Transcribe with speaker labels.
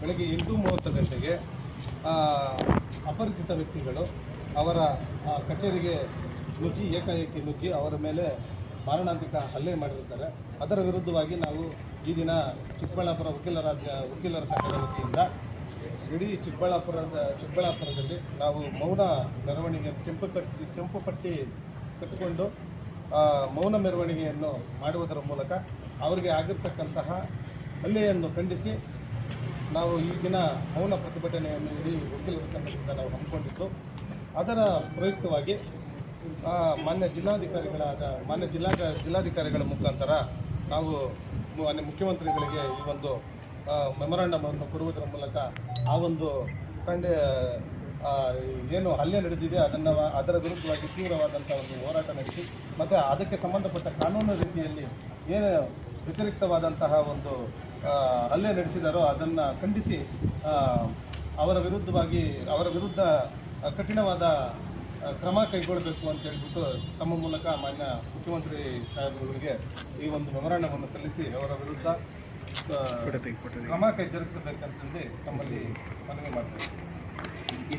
Speaker 1: ಬೆಳಗ್ಗೆ ಎಂಟು ಮೂವತ್ತು ಗಂಟೆಗೆ ಅಪರಿಚಿತ ವ್ಯಕ್ತಿಗಳು ಅವರ ಕಚೇರಿಗೆ ನುಗ್ಗಿ, ಏಕಾಏಕಿ ನುಗ್ಗಿ ಅವರ ಮೇಲೆ ಮಾರಣಾಂತಿಕ ಹಲ್ಲೆ ಮಾಡಿರುತ್ತಾರೆ. ಅದರ ವಿರುದ್ಧವಾಗಿ ನಾವು ಈ ದಿನ ಚಿಕ್ಕಬಳ್ಳಾಪುರ ವಕೀಲರ ವಕೀಲರ ಸಂಘದ ವತಿಯಿಂದ ಇಡೀ ಚಿಕ್ಕಬಳ್ಳಾಪುರದ, ಚಿಕ್ಕಬಳ್ಳಾಪುರದಲ್ಲಿ ನಾವು ಮೌನ ಮೆರವಣಿಗೆ ಕೆಂಪು ಕಟ್ಟಿ, ಕೆಂಪು ಪಟ್ಟಿ ಕಟ್ಟಿಕೊಂಡು ಮೌನ ಮೆರವಣಿಗೆಯನ್ನು ಮಾಡುವುದರ ಮೂಲಕ ಅವರಿಗೆ ಆಗಿರ್ತಕ್ಕಂತಹ ಹಲ್ಲೆಯನ್ನು ಖಂಡಿಸಿ ನಾವು ಈ ದಿನ ಮೌನ ಪ್ರತಿಭಟನೆಯನ್ನು ಇಡೀ ವಕೀಲರ ಸಂಘದಿಂದ ನಾವು ಹಮ್ಮಿಕೊಂಡಿದ್ದು. ಅದರ ಪ್ರಯುಕ್ತವಾಗಿ ಮಾನ್ಯ ಜಿಲ್ಲಾಧಿಕಾರಿಗಳಾದ ಮಾನ್ಯ ಜಿಲ್ಲಾ ಜಿಲ್ಲಾಧಿಕಾರಿಗಳ ಮುಖಾಂತರ ನಾವು ಮಾನ್ಯ ಮುಖ್ಯಮಂತ್ರಿಗಳಿಗೆ ಈ ಒಂದು ಮೆಮೊರಾಂಡಮ್ ಅನ್ನು ಕೊಡುವುದರ ಮೂಲಕ ಆ ಒಂದು ಆ, ಏನು ಹಲ್ಲೆ ನಡೆದಿದೆ ಅದನ್ನು ಅದರ ವಿರುದ್ಧವಾಗಿ ತೀವ್ರವಾದಂಥ ಒಂದು ಹೋರಾಟ ನಡೆಸಿ ಮತ್ತು ಅದಕ್ಕೆ ಸಂಬಂಧಪಟ್ಟ ಕಾನೂನು ರೀತಿಯಲ್ಲಿ ಏನು ವ್ಯತಿರಿಕ್ತವಾದಂತಹ ಒಂದು ಹಲ್ಲೆ ನಡೆಸಿದಾರೋ ಅದನ್ನು ಖಂಡಿಸಿ ಅವರ ವಿರುದ್ಧವಾಗಿ ಅವರ ವಿರುದ್ಧ ಕಠಿಣವಾದ ಕ್ರಮ ಕೈಗೊಳ್ಳಬೇಕು ಅಂತ ಹೇಳ್ಬಿಟ್ಟು ತಮ್ಮ ಮೂಲಕ ಮಾನ್ಯ ಮುಖ್ಯಮಂತ್ರಿ ಸಾಹೇಬರುಗಳಿಗೆ ಈ ಒಂದು ವಿವರಣವನ್ನು ಸಲ್ಲಿಸಿ ಅವರ ವಿರುದ್ಧ ಕ್ರಮ ಕೈ ಜರುಗಿಸಬೇಕಂತಂದು ತಮ್ಮಲ್ಲಿ ಮನವಿ Y